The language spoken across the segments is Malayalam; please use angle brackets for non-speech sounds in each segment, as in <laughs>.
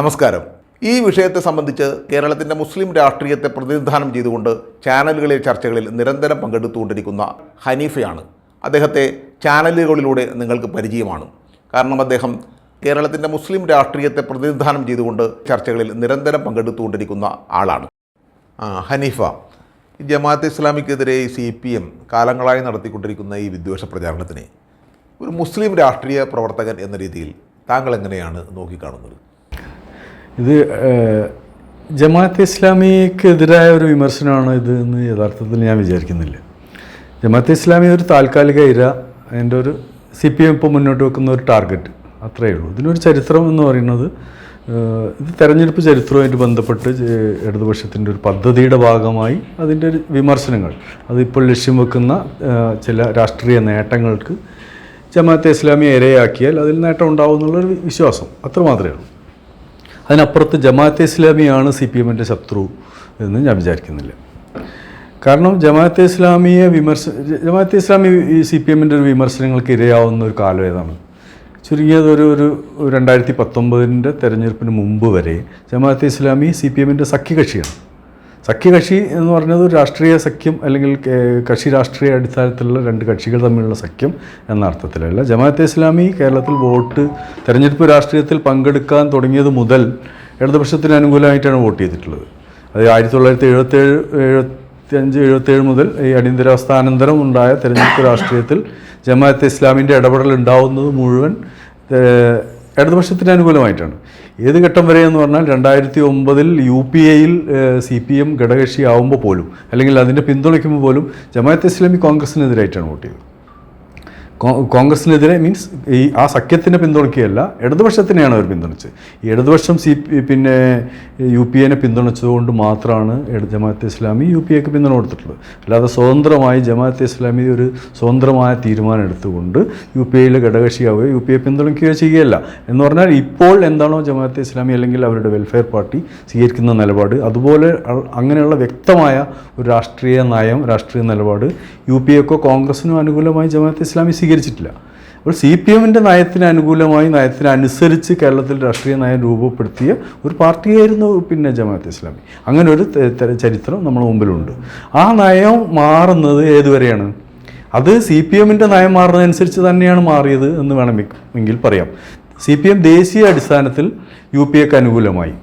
നമസ്കാരം. ഈ വിഷയത്തെ സംബന്ധിച്ച് കേരളത്തിന്റെ മുസ്ലിം രാഷ്ട്രീയത്തെ പ്രതിനിധാനം ചെയ്തുകൊണ്ട് ചാനലുകളിലെ ചർച്ചകളിൽ നിരന്തരം പങ്കെടുത്തുകൊണ്ടിരിക്കുന്ന ഹനീഫയാണ്. അദ്ദേഹത്തെ ചാനലുകളിലൂടെ നിങ്ങൾക്ക് പരിചയമാണ്. കാരണം അദ്ദേഹം കേരളത്തിന്റെ മുസ്ലിം രാഷ്ട്രീയത്തെ പ്രതിനിധാനം ചെയ്തുകൊണ്ട് ചർച്ചകളിൽ നിരന്തരം പങ്കെടുത്തുകൊണ്ടിരിക്കുന്ന ആളാണ്. ഹനീഫ ജമാഅത്ത് ഇസ്ലാമിക്കെതിരെ സി പി എം കാലങ്ങളായി നടത്തിക്കൊണ്ടിരിക്കുന്ന ഈ വിദ്വേഷ പ്രചാരണത്തിനെ ഒരു മുസ്ലിം രാഷ്ട്രീയ പ്രവർത്തകൻ എന്ന രീതിയിൽ താങ്കൾ എങ്ങനെയാണ് നോക്കിക്കാണുന്നത്? ഇത് ജമാഅത്ത് ഇസ്ലാമിക്കെതിരായ ഒരു വിമർശനമാണ് ഇത് എന്ന് യഥാർത്ഥത്തിൽ ഞാൻ വിചാരിക്കുന്നില്ല. ജമാഅത്ത് ഇസ്ലാമി ഒരു താൽക്കാലിക ഇര അതിന്റെ ഒരു സി പി എം ഇപ്പോൾ മുന്നോട്ട് വെക്കുന്ന ഒരു ടാർഗറ്റ് അത്രയേ ഉള്ളൂ. ഇതിനൊരു ചരിത്രം എന്ന് പറയുന്നത് ഇത് തെരഞ്ഞെടുപ്പ് ചരിത്രവുമായിട്ട് ബന്ധപ്പെട്ട് ഇടതുപക്ഷത്തിന്റെ ഒരു പദ്ധതിയുടെ ഭാഗമായി അതിന്റെ ഒരു വിമർശനങ്ങൾ. അതിപ്പോൾ ലക്ഷ്യം വെക്കുന്ന ചില രാഷ്ട്രീയ നേട്ടങ്ങൾക്ക് ജമാഅത്തെ ഇസ്ലാമിയെ ഇരയാക്കിയാൽ അതിൽ നേട്ടം ഉണ്ടാവും എന്നുള്ളൊരു വിശ്വാസം അത്രമാത്രമേ ഉള്ളൂ. അതിനപ്പുറത്ത് ജമാഅത്തെ ഇസ്ലാമിയാണ് സി പി എമ്മിന്റെ ശത്രു എന്ന് ഞാൻ വിചാരിക്കുന്നില്ല. കാരണം ജമാഅത്തെ ഇസ്ലാമിയെ വിമർശ ജമാഅത്തെ ഇസ്ലാമി ഈ സി പി എമ്മിന്റെ ഒരു വിമർശനങ്ങൾക്ക് ഇരയാവുന്ന ഒരു കാലം ഏതാണ്? ചുരുങ്ങിയത് ഒരു ഒരു രണ്ടായിരത്തി പത്തൊമ്പതിന്റെ തെരഞ്ഞെടുപ്പിന് മുമ്പ് വരെ ജമാഅത്തെ ഇസ്ലാമി സി പി എമ്മിന്റെ സഖ്യകക്ഷിയാണ്. സഖ്യകക്ഷി എന്ന് പറഞ്ഞത് രാഷ്ട്രീയ സഖ്യം അല്ലെങ്കിൽ കക്ഷി രാഷ്ട്രീയ അടിസ്ഥാനത്തിലുള്ള രണ്ട് കക്ഷികൾ തമ്മിലുള്ള സഖ്യം എന്ന അർത്ഥത്തിലല്ല. ജമാഅത്തെ ഇസ്ലാമി കേരളത്തിൽ വോട്ട് തെരഞ്ഞെടുപ്പ് രാഷ്ട്രീയത്തിൽ പങ്കെടുക്കാൻ തുടങ്ങിയത് മുതൽ ഇടതുപക്ഷത്തിന് അനുകൂലമായിട്ടാണ് വോട്ട് ചെയ്തിട്ടുള്ളത്. അത് ആയിരത്തി തൊള്ളായിരത്തി എഴുപത്തേഴ് എഴുപത്തി അഞ്ച് എഴുപത്തേഴ് മുതൽ ഈ അടിയന്തരാവസ്ഥാനന്തരം ഉണ്ടായ തെരഞ്ഞെടുപ്പ് രാഷ്ട്രീയത്തിൽ ജമാഅത്തെ ഇസ്ലാമിന്റെ ഇടപെടൽ ഉണ്ടാവുന്നത് മുഴുവൻ ഇടതുപക്ഷത്തിന് അനുകൂലമായിട്ടാണ്. ഏത് ഘട്ടം വരെ എന്ന് പറഞ്ഞാൽ രണ്ടായിരത്തി ഒമ്പതിൽ യു പി എയിൽ സി പി എം ഘടകകക്ഷി ആവുമ്പോൾ പോലും അല്ലെങ്കിൽ അതിന്റെ പിന്തുണയ്ക്കുമ്പോൾ പോലും ജമാഅത്ത് ഇസ്ലാമി കോൺഗ്രസിനെതിരായിട്ടാണ് വോട്ട് ചെയ്തത്. കോൺഗ്രസിനെതിരെ മീൻസ് ഈ ആ സഖ്യത്തിനെ പിന്തുണയ്ക്കുകയല്ല ഇടതുപക്ഷത്തിനെയാണ് അവർ പിന്തുണച്ചത്. ഈ ഇടതുപക്ഷം സി പി പിന്നെ യു പി എനെ പിന്തുണച്ചതുകൊണ്ട് മാത്രമാണ് ജമാഅത്തെ ഇസ്ലാമി യു പി എക്ക് പിന്തുണ കൊടുത്തിട്ടുള്ളത്. അല്ലാതെ സ്വതന്ത്രമായി ജമാഅത്തെ ഇസ്ലാമി ഒരു സ്വതന്ത്രമായ തീരുമാനം എടുത്തുകൊണ്ട് യു പി എയിൽ ഘടകകക്ഷിയാവുകയോ യു പി എ പിന്തുണയ്ക്കുകയോ ചെയ്യുകയല്ല. എന്ന് പറഞ്ഞാൽ ഇപ്പോൾ എന്താണോ ജമാഅത്തെ ഇസ്ലാമി അല്ലെങ്കിൽ അവരുടെ വെൽഫെയർ പാർട്ടി സ്വീകരിക്കുന്ന നിലപാട് അതുപോലെ അങ്ങനെയുള്ള വ്യക്തമായ ഒരു രാഷ്ട്രീയ നയം രാഷ്ട്രീയ നിലപാട് യു പി എക്കോ കോൺഗ്രസിനോ അനുകൂലമായി ജമാഅത്ത് ഇസ്ലാമി സ്വീകരിച്ചിട്ടില്ല അപ്പോൾ സി പി എമ്മിന്റെ നയത്തിന് അനുകൂലമായി നയത്തിനനുസരിച്ച് കേരളത്തിൽ രാഷ്ട്രീയ നയം രൂപപ്പെടുത്തിയ ഒരു പാർട്ടിയായിരുന്നു പിന്നെ ജമാഅത്ത് ഇസ്ലാമി. അങ്ങനെ ഒരു ചരിത്രം നമ്മുടെ മുമ്പിലുണ്ട്. ആ നയം മാറുന്നത് ഏതുവരെയാണ്? അത് സി പി എമ്മിന്റെ നയം മാറുന്നതനുസരിച്ച് തന്നെയാണ് മാറിയത് എന്ന് വേണമെങ്കിൽ പറയാം. സി പി എം ദേശീയ അടിസ്ഥാനത്തിൽ യു പി എക്ക് അനുകൂലമായി.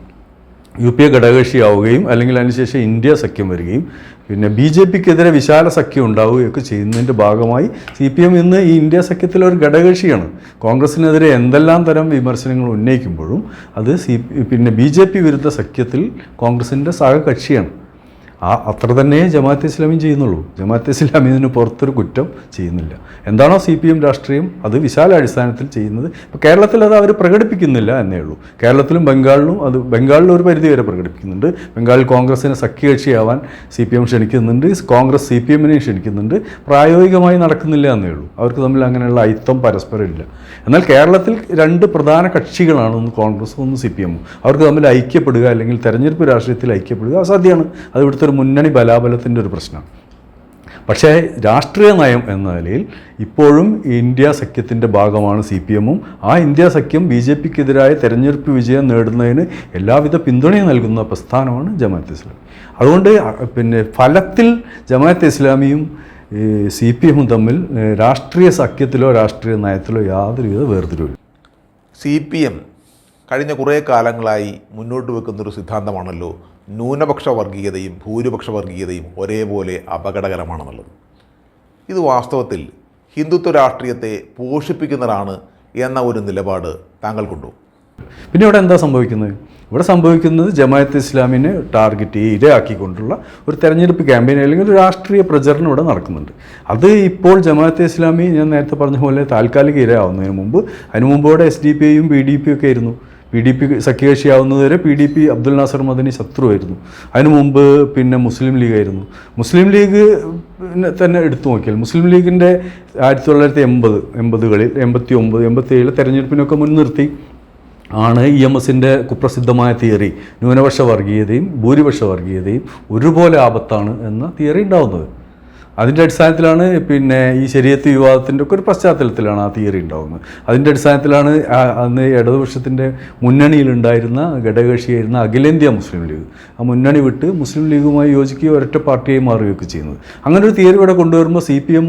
യു പി എ ഘടകകക്ഷിയാവുകയും അല്ലെങ്കിൽ അതിനുശേഷം ഇന്ത്യ സഖ്യം വരികയും പിന്നെ ബി ജെ പിക്കെതിരെ വിശാല സഖ്യം ഉണ്ടാവുകയൊക്കെ ചെയ്യുന്നതിന്റെ ഭാഗമായി സി പി എം ഇന്ന് ഈ ഇന്ത്യ സഖ്യത്തിലെ ഒരു ഘടകകക്ഷിയാണ്. കോൺഗ്രസിനെതിരെ എന്തെല്ലാം തരം വിമർശനങ്ങൾ ഉന്നയിക്കുമ്പോഴും അത് സി പിന്നെ ബി ജെ പി വിരുദ്ധ സഖ്യത്തിൽ കോൺഗ്രസിന്റെ സഹകക്ഷിയാണ്. ആ അത്ര തന്നെ ജമാഅത്ത് ഇസ്ലാമിയും ചെയ്യുന്നുള്ളൂ. ജമാഅത്ത് ഇസ്ലാമി ഇതിന് പുറത്തൊരു കുറ്റം ചെയ്യുന്നില്ല. എന്താണോ സി പി എം രാഷ്ട്രീയം അത് വിശാല അടിസ്ഥാനത്തിൽ ചെയ്യുന്നത്. ഇപ്പോൾ കേരളത്തിൽ അത് അവർ പ്രകടിപ്പിക്കുന്നില്ല എന്നേ ഉള്ളൂ. കേരളത്തിലും ബംഗാളിലും അത് ബംഗാളിൽ ഒരു പരിധി വരെ പ്രകടിപ്പിക്കുന്നുണ്ട്. ബംഗാളിൽ കോൺഗ്രസിനെ സഖ്യകക്ഷിയാവാൻ സി പി എം ക്ഷണിക്കുന്നുണ്ട്. കോൺഗ്രസ് സി പി എമ്മിനെയും ക്ഷണിക്കുന്നുണ്ട്. പ്രായോഗികമായി നടക്കുന്നില്ല എന്നേ ഉള്ളൂ. അവർക്ക് തമ്മിൽ അങ്ങനെയുള്ള ഐത്തം പരസ്പരം ഇല്ല. എന്നാൽ കേരളത്തിൽ രണ്ട് പ്രധാന കക്ഷികളാണ് ഒന്ന് കോൺഗ്രസ് ഒന്ന് സി പി എമ്മും അവർക്ക് തമ്മിൽ ഐക്യപ്പെടുക അല്ലെങ്കിൽ തെരഞ്ഞെടുപ്പ് രാഷ്ട്രീയത്തിൽ ഐക്യപ്പെടുക അസാധ്യമാണ് അത് ഇവിടുത്തെ ഒരു മുന്നണി ബലാബലത്തിന്റെ ഒരു പ്രശ്നമാണ് പക്ഷേ രാഷ്ട്രീയ നയം എന്ന നിലയിൽ ഇപ്പോഴും ഇന്ത്യ സഖ്യത്തിന്റെ ഭാഗമാണ് സി പി എമ്മും ആ ഇന്ത്യ സഖ്യം ബി ജെ പിക്കെതിരായ തെരഞ്ഞെടുപ്പ് വിജയം നേടുന്നതിന് എല്ലാവിധ പിന്തുണയും നൽകുന്ന പ്രസ്ഥാനമാണ് ജമാഅത്ത് ഇസ്ലാമി. അതുകൊണ്ട് പിന്നെ ഫലത്തിൽ ജമാഅത്ത് ഇസ്ലാമിയും സി പി എമ്മും തമ്മിൽ രാഷ്ട്രീയ സഖ്യത്തിലോ രാഷ്ട്രീയ നയത്തിലോ യാതൊരുവിധ വേർതിരിവില്ല. സി പി എം കഴിഞ്ഞ കുറേ കാലങ്ങളായി മുന്നോട്ട് വെക്കുന്നൊരു സിദ്ധാന്തമാണല്ലോ ന്യൂനപക്ഷ വർഗീയതയും ഭൂരിപക്ഷ വർഗീയതയും ഒരേപോലെ അപകടകരമാണെന്നുള്ളത്. ഇത് വാസ്തവത്തിൽ ഹിന്ദുത്വ രാഷ്ട്രീയത്തെ പോഷിപ്പിക്കുന്നതാണ് എന്ന ഒരു നിലപാട് താങ്കൾക്കുണ്ടോ? പിന്നെ ഇവിടെ എന്താ സംഭവിക്കുന്നത്? ഇവിടെ സംഭവിക്കുന്നത് ജമാഅത്ത് ഇസ്ലാമിനെ ടാർഗറ്റ് ചെയ്ത് ഇരയാക്കിക്കൊണ്ടുള്ള ഒരു തെരഞ്ഞെടുപ്പ് ക്യാമ്പയിൻ അല്ലെങ്കിൽ ഒരു രാഷ്ട്രീയ പ്രചരണം ഇവിടെ നടക്കുന്നുണ്ട്. അത് ഇപ്പോൾ ജമാഅത്ത് ഇസ്ലാമി ഞാൻ നേരത്തെ പറഞ്ഞ പോലെ താൽക്കാലിക ഇരയാവുന്നതിന് മുമ്പ്. അതിനു മുമ്പോടെ എസ് ഡി പി ഐയും ബി ഡി പി ഒക്കെ ആയിരുന്നു. P D P സഖ്യകക്ഷിയാവുന്നതുവരെ P D P Abdul Nasser Madani ശത്രുവായിരുന്നു. അതിനു മുമ്പ് പിന്നെ മുസ്ലിം ലീഗായിരുന്നു. മുസ്ലിം ലീഗ് തന്നെ എടുത്തു നോക്കിയാൽ മുസ്ലിം ലീഗിന്റെ ആയിരത്തി തൊള്ളായിരത്തി എൺപത് എൺപതുകളിൽ എൺപത്തി ഒമ്പത് എൺപത്തി ഏഴ് തെരഞ്ഞെടുപ്പിനൊക്കെ മുൻനിർത്തി ആണ് ഇ എം എസിന്റെ കുപ്രസിദ്ധമായ തിയറി. ന്യൂനപക്ഷ വർഗീയതയും ഭൂരിപക്ഷ വർഗീയതയും ഒരുപോലെ ആപത്താണ് എന്ന തിയറി ഉണ്ടാവുന്നത്. അതിന്റെ അടിസ്ഥാനത്തിലാണ് പിന്നെ ഈ ശരീരത്ത് വിവാദത്തിന്റെ ഒക്കെ ഒരു പശ്ചാത്തലത്തിലാണ് ആ തിയറി ഉണ്ടാകുന്നത് അതിന്റെ അടിസ്ഥാനത്തിലാണ് അന്ന് ഇടതുപക്ഷത്തിന്റെ മുന്നണിയിലുണ്ടായിരുന്ന ഘടകകക്ഷിയായിരുന്ന അഖിലേന്ത്യാ മുസ്ലിം ലീഗ്. ആ മുന്നണി വിട്ട് മുസ്ലിം ലീഗുമായി യോജിക്കുകയോ ഒരൊറ്റ പാർട്ടിയായി മാറുകയൊക്കെ ചെയ്യുന്നത്. അങ്ങനെ ഒരു തിയറി ഇവിടെ കൊണ്ടുവരുമ്പോൾ സി പി എം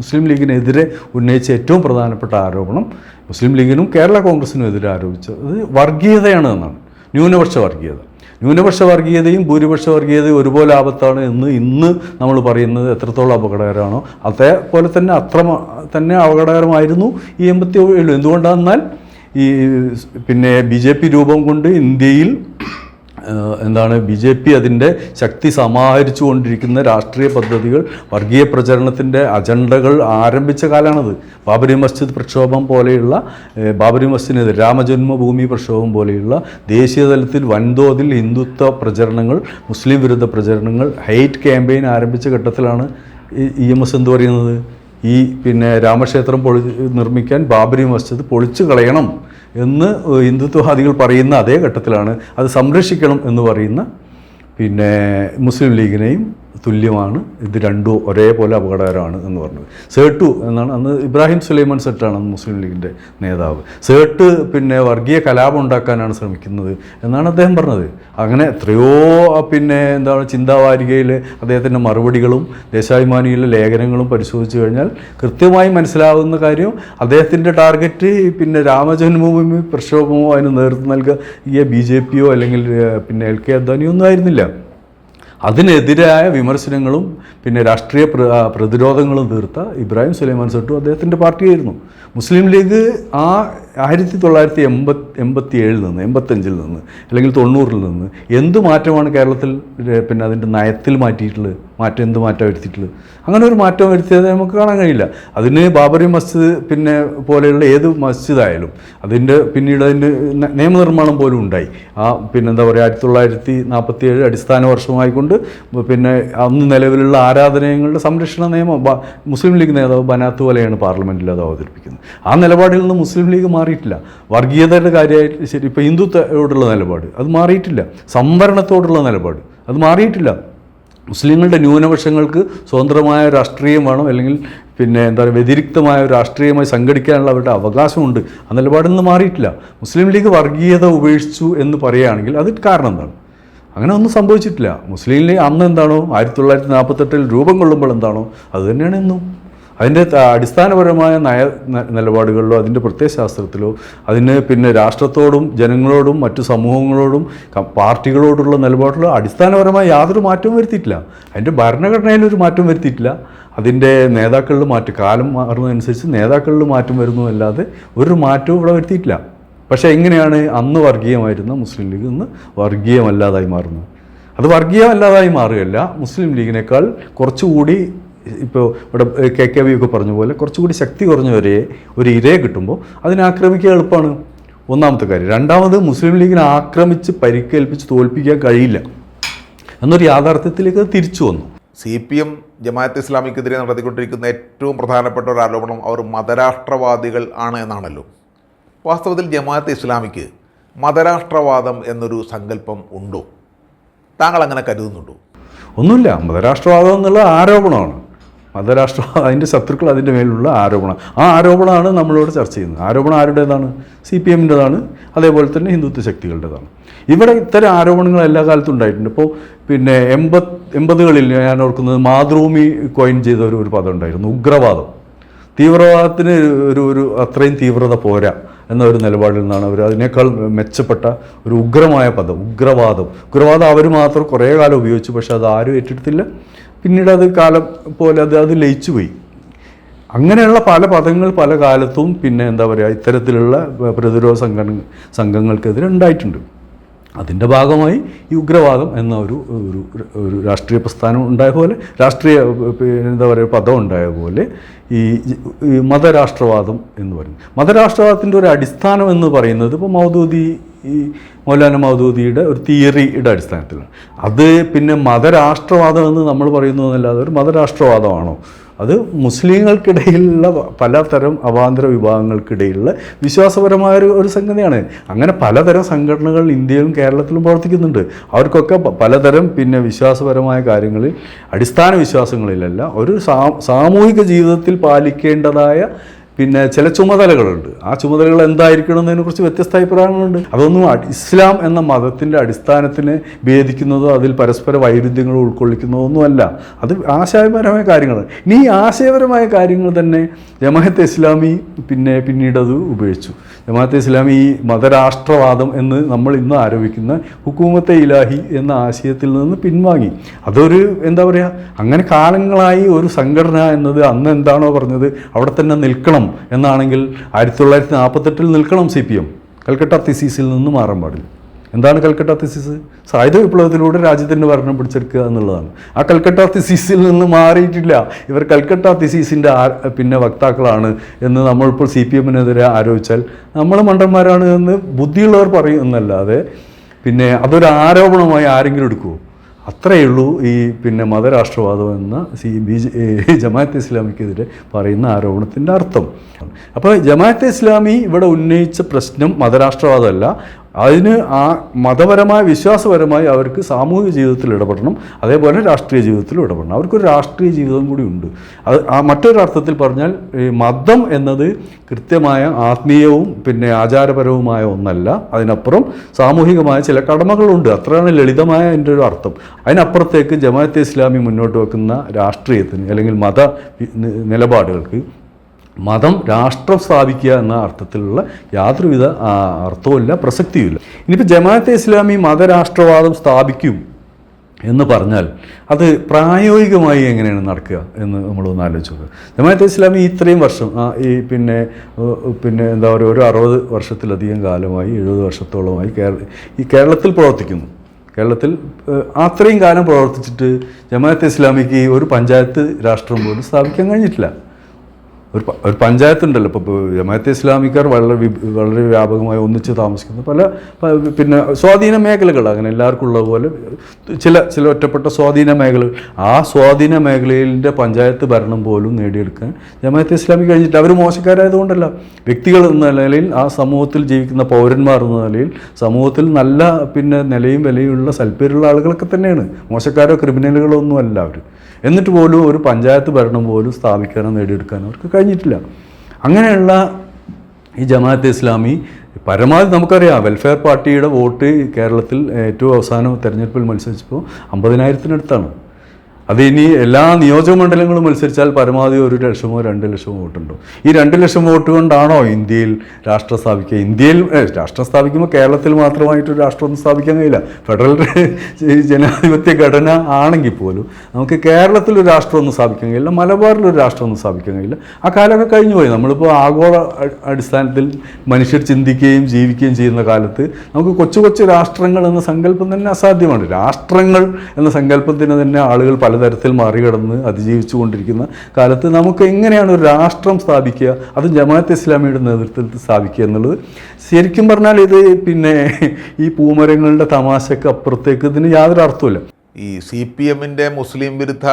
മുസ്ലിം ലീഗിനെതിരെ ഉന്നയിച്ച ഏറ്റവും പ്രധാനപ്പെട്ട ആരോപണം മുസ്ലിം ലീഗിനും കേരള കോൺഗ്രസിനും എതിരെ ആരോപിച്ചത് വർഗീയതയാണ് എന്നാണ്. ന്യൂനപക്ഷ വർഗീയത. ന്യൂനപക്ഷ വർഗീയതയും ഭൂരിപക്ഷ വർഗീയതയും ഒരുപോലെ ആപത്താണ് എന്ന് ഇന്ന് നമ്മൾ പറയുന്നത് എത്രത്തോളം അപകടകരമാണോ. അതേപോലെ തന്നെ അത്ര തന്നെ അപകടകരമായിരുന്നു ഈ എൺപത്തി ഏഴ് എന്തുകൊണ്ടാണെന്നാൽ ഈ പിന്നെ ബി ജെ പി രൂപം കൊണ്ട് ഇന്ത്യയിൽ എന്താണ് ബി ജെ പി അതിന്റെ ശക്തി സമാഹരിച്ചു കൊണ്ടിരിക്കുന്ന രാഷ്ട്രീയ പദ്ധതികൾ വർഗീയ പ്രചരണത്തിന്റെ അജണ്ടകൾ ആരംഭിച്ച കാലമാണത് ബാബരി മസ്ജിദ് പ്രക്ഷോഭം പോലെയുള്ള ബാബരി മസ്ജിദിനെതിരെ രാമജന്മഭൂമി പ്രക്ഷോഭം പോലെയുള്ള ദേശീയ തലത്തിൽ വൻതോതിൽ ഹിന്ദുത്വ പ്രചരണങ്ങൾ മുസ്ലിം വിരുദ്ധ പ്രചരണങ്ങൾ ഹെയ്റ്റ് ക്യാമ്പയിൻ ആരംഭിച്ച ഘട്ടത്തിലാണ് ഇ എം എസ് എന്ത് പറയുന്നത്? ഈ പിന്നെ രാമക്ഷേത്രം പൊളി നിർമ്മിക്കാൻ ബാബരി മസ്ജിദ് പൊളിച്ചു കളയണം എന്ന് ഹിന്ദുത്വവാദികൾ പറയുന്ന അതേ ഘട്ടത്തിലാണ് അത് സംരക്ഷിക്കണം എന്ന് പറയുന്ന പിന്നെ മുസ്ലിം ലീഗിനെയും തുല്യമാണ്. ഇത് രണ്ടും ഒരേപോലെ അപകടകരമാണ് എന്ന് പറഞ്ഞത് സേട്ടു എന്നാണ്. അന്ന് ഇബ്രാഹിം സുലൈമാൻ സെട്ടാണ് അന്ന് മുസ്ലിം ലീഗിന്റെ നേതാവ്. സേട്ട് പിന്നെ വർഗീയ കലാപം ഉണ്ടാക്കാനാണ് ശ്രമിക്കുന്നത് എന്നാണ് അദ്ദേഹം പറഞ്ഞത്. അങ്ങനെ എത്രയോ പിന്നെ എന്താണ് ചിന്താവാരികയിൽ അദ്ദേഹത്തിന്റെ മറുപടികളും ദേശാഭിമാനിയിലെ ലേഖനങ്ങളും പരിശോധിച്ചു കഴിഞ്ഞാൽ കൃത്യമായി മനസ്സിലാവുന്ന കാര്യം അദ്ദേഹത്തിന്റെ ടാർഗറ്റ് പിന്നെ രാമജന്മഭൂമി പ്രക്ഷോഭമോ അതിന് നേതൃത്വം നൽകിയ ബി ജെ പിയോ അല്ലെങ്കിൽ പിന്നെ എൽ കെ അദ്വാനിയോ ഒന്നും ആയിരുന്നില്ല. അതിനെതിരായ വിമർശനങ്ങളും പിന്നെ രാഷ്ട്രീയ പ്ര- പ്രതിരോധങ്ങളും തീർത്ത ഇബ്രാഹിം സുലൈമാൻ സട്ടു അദ്ദേഹത്തിന്റെ പാർട്ടിയായിരുന്നു. മുസ്ലിം ലീഗ് ആ ആയിരത്തി തൊള്ളായിരത്തി എൺപത് എൺപത്തി ഏഴിൽ നിന്ന് എൺപത്തഞ്ചിൽ നിന്ന് അല്ലെങ്കിൽ തൊണ്ണൂറിൽ നിന്ന് എന്ത് മാറ്റമാണ് കേരളത്തിൽ പിന്നെ അതിന്റെ നയത്തിൽ മാറ്റിയിട്ടുള്ളത് മാറ്റം എന്ത് മാറ്റം വരുത്തിയിട്ടുള്ളത്? അങ്ങനെ ഒരു മാറ്റം വരുത്തിയത് നമുക്ക് കാണാൻ കഴിയില്ല. അതിന് ബാബറി മസ്ജിദ് പിന്നെ പോലെയുള്ള ഏത് മസ്ജിദായാലും അതിന്റെ പിന്നീട് അതിന്റെ നിയമനിർമ്മാണം പോലും ഉണ്ടായി. ആ പിന്നെ എന്താ പറയുക ആയിരത്തി തൊള്ളായിരത്തി നാൽപ്പത്തി ഏഴ് അടിസ്ഥാന വർഷമായിക്കൊണ്ട് പിന്നെ അന്ന് നിലവിലുള്ള ആരാധനയങ്ങളുടെ സംരക്ഷണ നിയമം മുസ്ലിം ലീഗ് നേതാവ് ബനാത്ത് പോലെയാണ് പാർലമെന്റിൽ അത് അവതരിപ്പിക്കുന്നത്. ആ നിലപാടിൽ നിന്ന് മുസ്ലിം ലീഗ് മാറിയിട്ടില്ല. വർഗീയതയുടെ കാര്യമായിട്ട് ശരി ഇപ്പോൾ ഹിന്ദുത്വയോടുള്ള നിലപാട് അത് മാറിയിട്ടില്ല. സംവരണത്തോടുള്ള നിലപാട് അത് മാറിയിട്ടില്ല. മുസ്ലിങ്ങളുടെ ന്യൂനപക്ഷങ്ങൾക്ക് സ്വതന്ത്രമായ രാഷ്ട്രീയം വേണം അല്ലെങ്കിൽ പിന്നെ എന്താ പറയുക വ്യതിരിക്തമായ രാഷ്ട്രീയമായി സംഘടിക്കാനുള്ള അവരുടെ അവകാശമുണ്ട്. ആ നിലപാടിൽ നിന്ന് മാറിയിട്ടില്ല. മുസ്ലിം ലീഗ് വർഗീയത ഉപേക്ഷിച്ചു എന്ന് പറയുകയാണെങ്കിൽ അത് കാരണം എന്താണ്? അങ്ങനെ ഒന്നും സംഭവിച്ചിട്ടില്ല. മുസ്ലിം ലീഗ് അന്ന് എന്താണോ ആയിരത്തി തൊള്ളായിരത്തി നാൽപ്പത്തെട്ടിൽ രൂപം കൊള്ളുമ്പോൾ എന്താണോ അത് തന്നെയാണ് ഇന്നും. അതിന്റെ അടിസ്ഥാനപരമായ നയ നിലപാടുകളിലോ അതിന്റെ പ്രത്യയശാസ്ത്രത്തിലോ അതിന് പിന്നെ രാഷ്ട്രത്തോടും ജനങ്ങളോടും മറ്റു സമൂഹങ്ങളോടും പാർട്ടികളോടുള്ള നിലപാടിലോ അടിസ്ഥാനപരമായ യാതൊരു മാറ്റവും വരുത്തിയിട്ടില്ല. അതിന്റെ ഭരണഘടനയിൽ ഒരു മാറ്റം വരുത്തിയിട്ടില്ല. അതിന്റെ നേതാക്കളിൽ മാറ്റം കാലം മാറുന്നതനുസരിച്ച് നേതാക്കളിൽ മാറ്റം വരുന്നു അല്ലാതെ ഒരു മാറ്റവും ഇവിടെ വരുത്തിയിട്ടില്ല. പക്ഷേ എങ്ങനെയാണ് അന്ന് വർഗീയമായിരുന്ന മുസ്ലിം ലീഗ് ഇന്ന് വർഗീയമല്ലാതായി മാറുന്നത്? അത് വർഗീയമല്ലാതായി മാറുകയല്ല. മുസ്ലിം ലീഗിനേക്കാൾ കുറച്ചുകൂടി ഇപ്പോൾ ഇവിടെ കെ കെ വി ഒക്കെ പറഞ്ഞ പോലെ കുറച്ചുകൂടി ശക്തി കുറഞ്ഞവരെ ഒരു ഇരയെ കിട്ടുമ്പോൾ അതിനെ ആക്രമിക്കുക എളുപ്പമാണ് ഒന്നാമത്തെ കാര്യം. രണ്ടാമത് മുസ്ലിം ലീഗിനെ ആക്രമിച്ച് പരിക്കേൽപ്പിച്ച് തോൽപ്പിക്കാൻ കഴിയില്ല. എന്നൊരു യാഥാർത്ഥ്യത്തിലേക്ക് അത് തിരിച്ചു വന്നു. സി പി എം ജമാഅത്ത് ഇസ്ലാമിക്കെതിരെ നടത്തിക്കൊണ്ടിരിക്കുന്ന ഏറ്റവും പ്രധാനപ്പെട്ട ഒരു ആരോപണം അവർ മതരാഷ്ട്രവാദികൾ ആണ് എന്നാണല്ലോ. വാസ്തവത്തിൽ ജമാഅത്ത് ഇസ്ലാമിക്ക് മതരാഷ്ട്രവാദം എന്നൊരു സങ്കല്പം ഉണ്ടോ? താങ്കൾ അങ്ങനെ കരുതുന്നുണ്ടോ? ഒന്നുമില്ല. മതരാഷ്ട്രവാദം എന്നുള്ള ആരോപണമാണ്. മതരാഷ്ട്ര <laughs> അതിന്റെ ശത്രുക്കൾ അതിന്റെ മേലുള്ള ആരോപണം. ആ ആരോപണമാണ് നമ്മളോട് ചർച്ച ചെയ്യുന്നത്. ആരോപണം ആരുടേതാണ്? സി പി എമ്മിന്റെതാണ്. അതേപോലെ തന്നെ ഹിന്ദുത്വ ശക്തികളുടേതാണ്. ഇവിടെ ഇത്തരം ആരോപണങ്ങൾ എല്ലാ കാലത്തും ഉണ്ടായിട്ടുണ്ട്. ഇപ്പോൾ പിന്നെ എൺപത് എൺപതുകളിൽ ഞാൻ ഓർക്കുന്നത് മാതൃഭൂമി കോയിൻ ചെയ്ത ഒരു ഒരു പദം ഉണ്ടായിരുന്നു. ഉഗ്രവാദം. തീവ്രവാദത്തിന് ഒരു ഒരു അത്രയും തീവ്രത പോരാ എന്ന ഒരു നിലപാടിൽ നിന്നാണ് അവർ അതിനേക്കാൾ മെച്ചപ്പെട്ട ഒരു ഉഗ്രമായ പദം. ഉഗ്രവാദം. ഉഗ്രവാദം അവർ മാത്രം കുറേ കാലം ഉപയോഗിച്ചു. പക്ഷേ അത് ആരും ഏറ്റെടുത്തില്ല. പിന്നീട് അത് കാലം പോലെ അത് അത് ലയിച്ചു പോയി. അങ്ങനെയുള്ള പല പദങ്ങൾ പല കാലത്തും പിന്നെ എന്താ പറയുക ഇത്തരത്തിലുള്ള പ്രതിരോധ സംഘ സംഘങ്ങൾക്കെതിരെ ഉണ്ടായിട്ടുണ്ട്. അതിന്റെ ഭാഗമായി ഈ ഉഗ്രവാദം എന്ന ഒരു ഒരു ഒരു രാഷ്ട്രീയ പ്രസ്ഥാനം ഉണ്ടായ പോലെ രാഷ്ട്രീയ എന്താ പറയുക പദം ഉണ്ടായ പോലെ ഈ മതരാഷ്ട്രവാദം എന്ന് പറയുന്നത്. മതരാഷ്ട്രവാദത്തിന്റെ ഒരു അടിസ്ഥാനം എന്ന് പറയുന്നത് ഇപ്പോൾ മൗദൂദി ഈ മൗലാന മൗദൂദിയുടെ ഒരു തിയറിയുടെ അടിസ്ഥാനത്തിലാണ്. അത് പിന്നെ മതരാഷ്ട്രവാദം എന്ന് നമ്മൾ പറയുന്നതല്ലാതെ ഒരു മതരാഷ്ട്രവാദമാണോ? അത് മുസ്ലിങ്ങൾക്കിടയിലുള്ള പലതരം അവാന്തര വിഭാഗങ്ങൾക്കിടയിലുള്ള വിശ്വാസപരമായ ഒരു ഒരു സംഗതിയാണ്. അങ്ങനെ പലതരം സംഘടനകൾ ഇന്ത്യയിലും കേരളത്തിലും പ്രവർത്തിക്കുന്നുണ്ട്. അവർക്കൊക്കെ പലതരം പിന്നെ വിശ്വാസപരമായ കാര്യങ്ങളിൽ അടിസ്ഥാന വിശ്വാസങ്ങളിലല്ല ഒരു സാമൂഹിക ജീവിതത്തിൽ പാലിക്കേണ്ടതായ പിന്നെ ചില ചുമതലകളുണ്ട്. ആ ചുമതലകൾ എന്തായിരിക്കണം എന്നതിനെക്കുറിച്ച് വ്യത്യസ്ത അഭിപ്രായങ്ങളുണ്ട്. അതൊന്നും ഇസ്ലാം എന്ന മതത്തിന്റെ അടിസ്ഥാനത്തിന് ഭേദിക്കുന്നതോ അതിൽ പരസ്പര വൈരുദ്ധ്യങ്ങൾ ഉൾക്കൊള്ളിക്കുന്നതോ ഒന്നുമല്ല. അത് ആശയപരമായ കാര്യങ്ങളാണ്. ഇനി ഈ ആശയപരമായ കാര്യങ്ങൾ തന്നെ ജമാഅത്തെ ഇസ്ലാമി പിന്നെ പിന്നീട് അത് ഉപയോഗിച്ചു. ജമാഅത്തെ ഇസ്ലാമി ഈ മതരാഷ്ട്രവാദം എന്ന് നമ്മൾ ഇന്ന് ആരോപിക്കുന്ന ഹുക്കൂമത്തെ ഇലാഹി എന്ന ആശയത്തിൽ നിന്ന് പിൻവാങ്ങി. അതൊരു എന്താ പറയുക അങ്ങനെ കാലങ്ങളായി ഒരു സംഘടന എന്നത് അന്ന് എന്താണോ പറഞ്ഞത് അവിടെ തന്നെ നിൽക്കണം. എന്നാണെങ്കിൽ ആയിരത്തി തൊള്ളായിരത്തി നാൽപ്പത്തെട്ടിൽ നിൽക്കണം സി പി എം. കൽക്കട്ട തിസീസിൽ നിന്ന് മാറാൻ പാടില്ല. എന്താണ് കൽക്കട്ട തിസീസ് സായുധ വിപ്ലവത്തിലൂടെ രാജ്യത്തിന്റെ ഭരണം പിടിച്ചെടുക്കുക എന്നുള്ളതാണ്. ആ കൽക്കട്ട തിസീസിൽ നിന്ന് മാറിയിട്ടില്ല. ഇവർ കൽക്കട്ട തിസീസിന്റെ പിന്നെ വക്താക്കളാണ് എന്ന് നമ്മളിപ്പോൾ സി പി എമ്മിനെതിരെ ആരോപിച്ചാൽ നമ്മൾ മണ്ടന്മാരാണ് എന്ന് ബുദ്ധിയുള്ളവർ പറയും എന്നല്ലാതെ പിന്നെ അതൊരു ആരോപണമായി ആരെങ്കിലും എടുക്കുമോ അത്രയേ ഉള്ളൂ ഈ പിന്നെ മതരാഷ്ട്രവാദം എന്ന സി ബി ജമാഅത്തെ ഇസ്ലാമിക്കെതിരെ പറയുന്ന ആരോപണത്തിന്റെ അർത്ഥം. അപ്പോൾ ജമാഅത്തെ ഇസ്ലാമി ഇവിടെ ഉന്നയിച്ച പ്രശ്നം മതരാഷ്ട്രവാദമല്ല. അതിന് ആ മതപരമായ വിശ്വാസപരമായി അവർക്ക് സാമൂഹിക ജീവിതത്തിൽ ഇടപെടണം. അതേപോലെ രാഷ്ട്രീയ ജീവിതത്തിലും ഇടപെടണം. അവർക്കൊരു രാഷ്ട്രീയ ജീവിതം കൂടി ഉണ്ട്. അത് ആ മറ്റൊരു അർത്ഥത്തിൽ പറഞ്ഞാൽ ഈ മതം എന്നത് കൃത്യമായ ആത്മീയവും പിന്നെ ആചാരപരവുമായ ഒന്നല്ല. അതിനപ്പുറം സാമൂഹികമായ ചില കടമകളുണ്ട്. അത്രയാണ് ലളിതമായ എന്റെ ഒരു അർത്ഥം. അതിനപ്പുറത്തേക്ക് ജമാഅത്തെ ഇസ്ലാമി മുന്നോട്ട് വെക്കുന്ന രാഷ്ട്രീയത്തിന് അല്ലെങ്കിൽ മത നിലപാടുകൾക്ക് മതം രാഷ്ട്രം സ്ഥാപിക്കുക എന്ന അർത്ഥത്തിലുള്ള യാതൊരുവിധ അർത്ഥവുമില്ല പ്രസക്തിയുമില്ല ഇനിയിപ്പോൾ ജമാഅത്തെ ഇസ്ലാമി മതരാഷ്ട്രവാദം സ്ഥാപിക്കും എന്ന് പറഞ്ഞാൽ അത് പ്രായോഗികമായി എങ്ങനെയാണ് നടക്കുക എന്ന് നമ്മളൊന്ന് ആലോചിച്ച് നോക്കുക ജമാഅത്തെ ഇസ്ലാമി ഇത്രയും വർഷം ഈ പിന്നെ പിന്നെ എന്താ പറയുക ഒരു അറുപത് വർഷത്തിലധികം കാലമായി എഴുപത് വർഷത്തോളമായി കേരള ഈ കേരളത്തിൽ പ്രവർത്തിക്കുന്നു. കേരളത്തിൽ അത്രയും കാലം പ്രവർത്തിച്ചിട്ട് ജമാഅത്തെ ഇസ്ലാമിക്ക് ഒരു പഞ്ചായത്ത് രാഷ്ട്രം പോലും സ്ഥാപിക്കാൻ കഴിഞ്ഞിട്ടില്ല. ഒരു ഒരു പഞ്ചായത്തുണ്ടല്ലോ. ഇപ്പോൾ ജമാഅത്തെ ഇസ്ലാമിക്കാർ വളരെ വളരെ വ്യാപകമായി ഒന്നിച്ച് താമസിക്കുന്നു പല പിന്നെ സ്വാധീന മേഖലകൾ. അങ്ങനെ എല്ലാവർക്കും ഉള്ള പോലെ ചില ചില ഒറ്റപ്പെട്ട സ്വാധീന മേഖലകൾ. ആ സ്വാധീന മേഖലയിലെ പഞ്ചായത്ത് ഭരണം പോലും നേടിയെടുക്കാൻ ജമാഅത്തെ ഇസ്ലാമി കഴിഞ്ഞിട്ട് അവർ മോശക്കാരായതുകൊണ്ടല്ല. വ്യക്തികൾ എന്ന നിലയിൽ ആ സമൂഹത്തിൽ ജീവിക്കുന്ന പൗരന്മാർ എന്ന നിലയിൽ സമൂഹത്തിൽ നല്ല പിന്നെ നിലയും വിലയുമുള്ള സൽപ്പേരുള്ള ആളുകളൊക്കെ തന്നെയാണ്. മോശക്കാരോ ക്രിമിനലുകളോ ഒന്നും അല്ല അവർ എന്നിട്ട് പോലും ഒരു പഞ്ചായത്ത് ഭരണം പോലും സ്ഥാപിക്കാനോ നേടിയെടുക്കാനോ അവർക്ക് കഴിഞ്ഞിട്ടില്ല. അങ്ങനെയുള്ള ഈ ജമാഅത്തെ ഇസ്ലാമി പരമാവധി നമുക്കറിയാം വെൽഫെയർ പാർട്ടിയുടെ വോട്ട് കേരളത്തിൽ ഏറ്റവും അവസാനം തെരഞ്ഞെടുപ്പിൽ മത്സരിച്ചപ്പോൾ അമ്പതിനായിരത്തിനടുത്താണ്. അത് ഇനി എല്ലാ നിയോജക മണ്ഡലങ്ങളും മത്സരിച്ചാൽ പരമാവധി ഒരു ലക്ഷമോ രണ്ട് ലക്ഷമോ വോട്ടുണ്ടോ? ഈ രണ്ട് ലക്ഷം വോട്ട് കൊണ്ടാണോ ഇന്ത്യയിൽ രാഷ്ട്രം സ്ഥാപിക്കുക? ഇന്ത്യയിൽ രാഷ്ട്രം സ്ഥാപിക്കുമ്പോൾ കേരളത്തിൽ മാത്രമായിട്ടൊരു രാഷ്ട്രമൊന്നും സ്ഥാപിക്കാൻ കഴിയില്ല. ഫെഡറൽ <laughs> ജനാധിപത്യ ഘടന ആണെങ്കിൽ പോലും നമുക്ക് കേരളത്തിൽ ഒരു രാഷ്ട്രമൊന്നും സ്ഥാപിക്കാൻ കഴിയില്ല. മലബാറിൽ ഒരു രാഷ്ട്രമൊന്നും സ്ഥാപിക്കാൻ കഴിയില്ല. ആ കാലമൊക്കെ കഴിഞ്ഞു പോയി. നമ്മളിപ്പോൾ ആഗോള അടിസ്ഥാനത്തിൽ മനുഷ്യർ ചിന്തിക്കുകയും ജീവിക്കുകയും ചെയ്യുന്ന കാലത്ത് നമുക്ക് കൊച്ചു കൊച്ചു രാഷ്ട്രങ്ങൾ എന്ന സങ്കല്പം തന്നെ അസാധ്യമാണ്. രാഷ്ട്രങ്ങൾ എന്ന സങ്കല്പത്തിന് തന്നെ ആളുകൾ പലതരത്തിൽ മറികടന്ന് അതിജീവിച്ചു കൊണ്ടിരിക്കുന്ന കാലത്ത് നമുക്ക് എങ്ങനെയാണ് ഒരു രാഷ്ട്രം സ്ഥാപിക്കുക? അത് ജമാഅത്ത് ഇസ്ലാമിയുടെ നേതൃത്വത്തിൽ സ്ഥാപിക്കുക എന്നുള്ളത്. ശരിക്കും പറഞ്ഞാൽ ഇത് പിന്നെ ഈ പൂമരങ്ങളുടെ തമാശക്ക് അപ്പുറത്തേക്ക് ഇതിന് യാതൊരു അർത്ഥമില്ല ഈ സി പി എമ്മിന്റെ മുസ്ലിം വിരുദ്ധ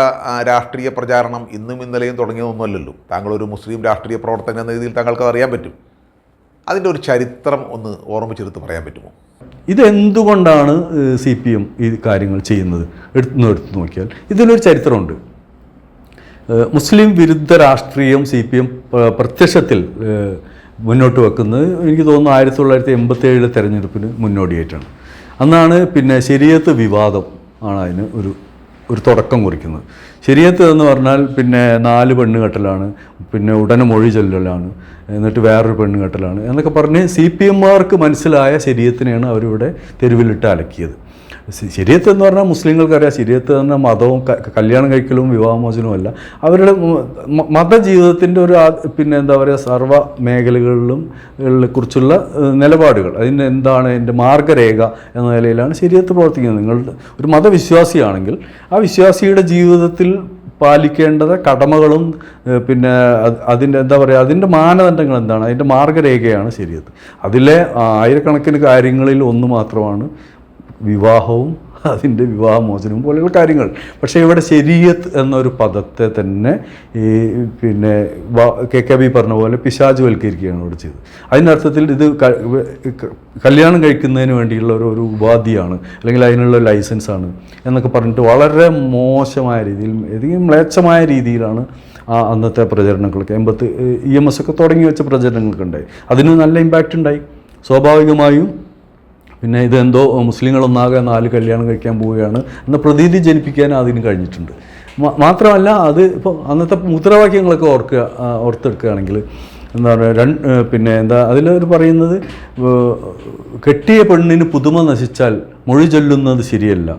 രാഷ്ട്രീയ പ്രചാരണം ഇന്നും ഇന്നലെയും തുടങ്ങിയതൊന്നുമല്ലല്ലോ. താങ്കൾ ഒരു മുസ്ലിം രാഷ്ട്രീയ പ്രവർത്തകൻ എന്ന രീതിയിൽ താങ്കൾക്ക് അറിയാൻ പറ്റും. അതിന്റെ ഒരു ചരിത്രം ഒന്ന് ഓർമ്മിച്ചെടുത്ത് പറയാൻ പറ്റുമോ? ഇതെന്തുകൊണ്ടാണ് സി പി എം ഈ കാര്യങ്ങൾ ചെയ്യുന്നത്? എടുത്തു എടുത്തു നോക്കിയാൽ. ഇതിലൊരു ചരിത്രമുണ്ട്. മുസ്ലിം വിരുദ്ധ രാഷ്ട്രീയം സി പി എം പ്രത്യക്ഷത്തിൽ മുന്നോട്ട് വെക്കുന്നത് എനിക്ക് തോന്നുന്നു ആയിരത്തി തൊള്ളായിരത്തി എൺപത്തി ഏഴിലെ തെരഞ്ഞെടുപ്പിന് മുന്നോടിയായിട്ടാണ്. അന്നാണ് പിന്നെ ശരിയത്ത് വിവാദം ആണ് അതിന് ഒരു ഒരു തുടക്കം കുറിക്കുന്നത്. ശരീരത്ത് എന്ന് പറഞ്ഞാൽ പിന്നെ നാല് പെണ്ണ് കെട്ടലാണ് പിന്നെ ഉടനെ മൊഴി ചൊല്ലലാണ് എന്നിട്ട് വേറൊരു പെണ്ണ് കെട്ടലാണ് എന്നൊക്കെ പറഞ്ഞ് സി പി എമ്മാർക്ക് മനസ്സിലായ ശരീരത്തിനെയാണ് അവരിവിടെ തെരുവിലിട്ട് അലക്കിയത്. ശ- ശരീഅത്ത് എന്ന് പറഞ്ഞാൽ മുസ്ലിങ്ങൾക്കറിയാം. ശരീഅത്ത് പറഞ്ഞാൽ മതവും കല്യാണം കഴിക്കലും വിവാഹമോചനവും അല്ല. അവരുടെ മതജീവിതത്തിന്റെ ഒരു പിന്നെ എന്താ പറയുക സർവ മേഖലകളിലും കുറിച്ചുള്ള നിലപാടുകൾ. അതിന് എന്താണ് എന്റെ മാർഗരേഖ എന്ന നിലയിലാണ് ശരീരത്ത് പ്രവർത്തിക്കുന്നത്. നിങ്ങൾ ഒരു മതവിശ്വാസിയാണെങ്കിൽ ആ വിശ്വാസിയുടെ ജീവിതത്തിൽ പാലിക്കേണ്ടത് കടമകളും പിന്നെ അതിന്റെ എന്താ പറയുക അതിന്റെ മാനദണ്ഡങ്ങൾ എന്താണ്? അതിന്റെ മാർഗരേഖയാണ് ശരിയത് അതിലെ ആയിരക്കണക്കിന് കാര്യങ്ങളിൽ ഒന്ന് മാത്രമാണ് വിവാഹവും അതിന്റെ വിവാഹമോചനവും പോലെയുള്ള കാര്യങ്ങൾ. പക്ഷേ ഇവിടെ ശരീരത്ത് എന്നൊരു പദത്തെ തന്നെ ഈ പിന്നെ കെ കെ ബി പറഞ്ഞ പോലെ പിശാചുവൽക്കരിക്കുകയാണ് ഇവിടെ ചെയ്തത്. അർത്ഥത്തിൽ ഇത് കല്യാണം കഴിക്കുന്നതിന് വേണ്ടിയുള്ള ഒരു ഒരു ഉപാധിയാണ് അല്ലെങ്കിൽ അതിനുള്ള ലൈസൻസാണ് എന്നൊക്കെ പറഞ്ഞിട്ട് വളരെ മോശമായ രീതിയിൽ ഏതെങ്കിലും മ്ലേച്ഛമായ രീതിയിലാണ് ആ അന്നത്തെ പ്രചരണങ്ങളൊക്കെ. എൺപത്തി ഇ എം എസ് ഒക്കെ തുടങ്ങി വെച്ച പ്രചരണങ്ങളൊക്കെ ഉണ്ടായി. അതിന് നല്ല ഇമ്പാക്റ്റ് ഉണ്ടായി. സ്വാഭാവികമായും പിന്നെ ഇതെന്തോ മുസ്ലിങ്ങളൊന്നാകെ നാല് കല്യാണം കഴിക്കാൻ പോവുകയാണ് എന്ന പ്രതീതി ജനിപ്പിക്കാൻ അതിന് കഴിഞ്ഞിട്ടുണ്ട്. മാത്രമല്ല അത് ഇപ്പോൾ അന്നത്തെ മുദ്രാവാക്യങ്ങളൊക്കെ ഓർക്കുക ഓർത്തെടുക്കുകയാണെങ്കിൽ എന്താ പറയുക രണ്ട് പിന്നെ എന്താ അതിലവർ പറയുന്നത് കെട്ടിയ പെണ്ണിന് പുതുമ നശിച്ചാൽ മൊഴി ചൊല്ലുന്നത് ശരിയല്ല.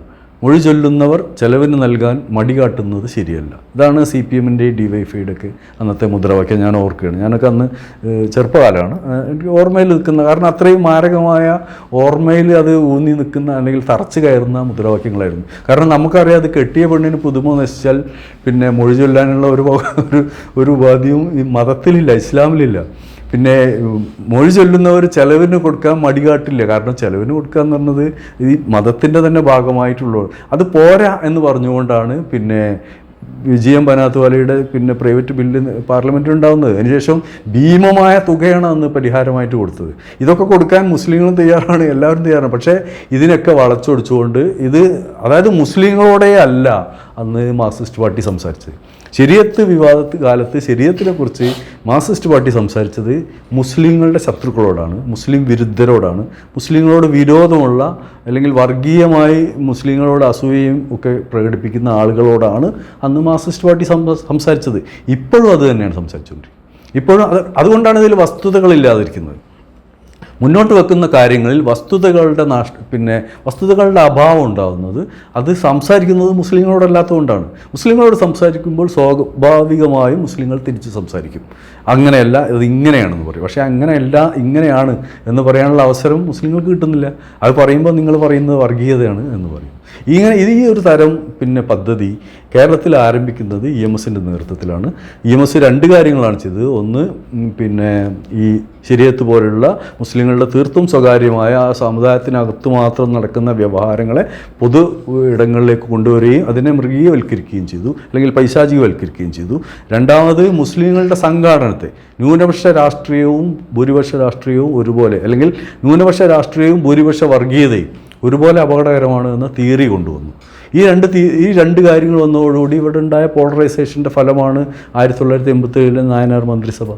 മൊഴി ചൊല്ലുന്നവർ ചെലവിന് നൽകാൻ മടി കാട്ടുന്നത് ശരിയല്ല. ഇതാണ് സി പി എമ്മിന്റെ ഡി വൈ ഒക്കെ അന്നത്തെ മുദ്രാവാക്യം. ഞാൻ ഓർക്കുകയാണ്. ഞാനൊക്കെ അന്ന് ചെറുപ്പകാലമാണ്. എനിക്ക് ഓർമ്മയിൽ നിൽക്കുന്ന കാരണം അത്രയും മാരകമായ ഓർമ്മയിൽ അത് ഊന്നി നിൽക്കുന്ന അല്ലെങ്കിൽ തറച്ചു കയറുന്ന മുദ്രാവാക്യങ്ങളായിരുന്നു. കാരണം നമുക്കറിയാം അത് കെട്ടിയ പെണ്ണിന് പുതുമ നശിച്ചാൽ പിന്നെ മൊഴി ചൊല്ലാനുള്ള ഒരു ഒരു ഒരു ഉപാധിയും ഈ മതത്തിലില്ല ഇസ്ലാമിലില്ല. പിന്നെ മൊഴി ചൊല്ലുന്നവർ ചിലവിന് കൊടുക്കാൻ മടികാട്ടില്ല കാരണം ചിലവിന് കൊടുക്കുക എന്ന് പറഞ്ഞത് ഈ മതത്തിന്റെ തന്നെ ഭാഗമായിട്ടുള്ളത് അത് പോരാ എന്ന് പറഞ്ഞുകൊണ്ടാണ് പിന്നെ വിജയം ബനാത്തുവാലയുടെ പിന്നെ പ്രൈവറ്റ് ബില്ല് പാർലമെന്റിൽ ഉണ്ടാകുന്നത് അതിനുശേഷം ഭീമമായ തുകയാണ് അന്ന് പരിഹാരമായിട്ട് കൊടുത്തത്. ഇതൊക്കെ കൊടുക്കാൻ മുസ്ലിങ്ങളും തയ്യാറാണ് എല്ലാവരും തയ്യാറാണ്. പക്ഷേ ഇതിനൊക്കെ വളച്ചൊടിച്ചുകൊണ്ട് ഇത് അതായത് മുസ്ലിങ്ങളോടെ അല്ല അന്ന് മാർക്സിസ്റ്റ് പാർട്ടി സംസാരിച്ചത്. ശരിയത്ത് വിവാദത്ത് കാലത്ത് ശരീരത്തിനെ കുറിച്ച് മാർക്സിസ്റ്റ് പാർട്ടി സംസാരിച്ചത് മുസ്ലിങ്ങളുടെ ശത്രുക്കളോടാണ് മുസ്ലിം വിരുദ്ധരോടാണ്. മുസ്ലിങ്ങളോട് വിരോധമുള്ള അല്ലെങ്കിൽ വർഗീയമായി മുസ്ലിങ്ങളോട് അസൂയയും ഒക്കെ പ്രകടിപ്പിക്കുന്ന ആളുകളോടാണ് അന്ന് മാർക്സിസ്റ്റ് പാർട്ടി സംസാ- സംസാരിച്ചത്. ഇപ്പോഴും അത് തന്നെയാണ് സംസാരിച്ചുകൊണ്ടിരിക്കുന്നത്. ഇപ്പോഴും അത് അതുകൊണ്ടാണ് ഇതിൽ വസ്തുതകളില്ലാതിരിക്കുന്നത്. മുന്നോട്ട് വെക്കുന്ന കാര്യങ്ങളിൽ വസ്തുതകളുടെ നാഷ് പിന്നെ വസ്തുതകളുടെ അഭാവം ഉണ്ടാകുന്നത് അത് സംസാരിക്കുന്നത് മുസ്ലിങ്ങളോടല്ലാത്തതുകൊണ്ടാണ്. മുസ്ലിങ്ങളോട് സംസാരിക്കുമ്പോൾ സ്വാഭാവികമായും മുസ്ലിങ്ങൾ തിരിച്ച് സംസാരിക്കും. അങ്ങനെയല്ല ഇത് ഇങ്ങനെയാണെന്ന് പറയും. പക്ഷേ അങ്ങനെയല്ല ഇങ്ങനെയാണ് എന്ന് പറയാനുള്ള അവസരം മുസ്ലിങ്ങൾക്ക് കിട്ടുന്നില്ല. അത് പറയുമ്പോൾ നിങ്ങൾ പറയുന്നത് വർഗീയതയാണ് എന്ന് പറയും. ഇങ്ങനെ ഇത് ഈ ഒരു തരം പിന്നെ പദ്ധതി കേരളത്തിൽ ആരംഭിക്കുന്നത് ഇ എം എസിന്റെ നേതൃത്വത്തിലാണ്. ഇ എം എസ് രണ്ട് കാര്യങ്ങളാണ് ചെയ്തത്. ഒന്ന് പിന്നെ ഈ ശരിയത്ത് പോലെയുള്ള മുസ്ലിങ്ങളുടെ തീർത്തും സ്വകാര്യമായ ആ സമുദായത്തിനകത്ത് മാത്രം നടക്കുന്ന വ്യവഹാരങ്ങളെ പൊതു ഇടങ്ങളിലേക്ക് കൊണ്ടുവരികയും അതിനെ മൃഗീയവൽക്കരിക്കുകയും ചെയ്തു അല്ലെങ്കിൽ പൈശാചികവൽക്കരിക്കുകയും ചെയ്തു. രണ്ടാമത് മുസ്ലിങ്ങളുടെ സംഘാടനത്തെ ന്യൂനപക്ഷ രാഷ്ട്രീയവും ഭൂരിപക്ഷ രാഷ്ട്രീയവും ഒരുപോലെ അല്ലെങ്കിൽ ന്യൂനപക്ഷ രാഷ്ട്രീയവും ഭൂരിപക്ഷ വർഗീയതയും ഒരുപോലെ അപകടകരമാണ് എന്ന തിയറി കൊണ്ടുവന്നു. ഈ രണ്ട് ഈ രണ്ട് കാര്യങ്ങൾ വന്നതോടുകൂടി ഇവിടെ ഉണ്ടായ പോളറൈസേഷന്റെ ഫലമാണ് ആയിരത്തി തൊള്ളായിരത്തി എൺപത്തി ഏഴിലെ നായനാർ മന്ത്രിസഭ.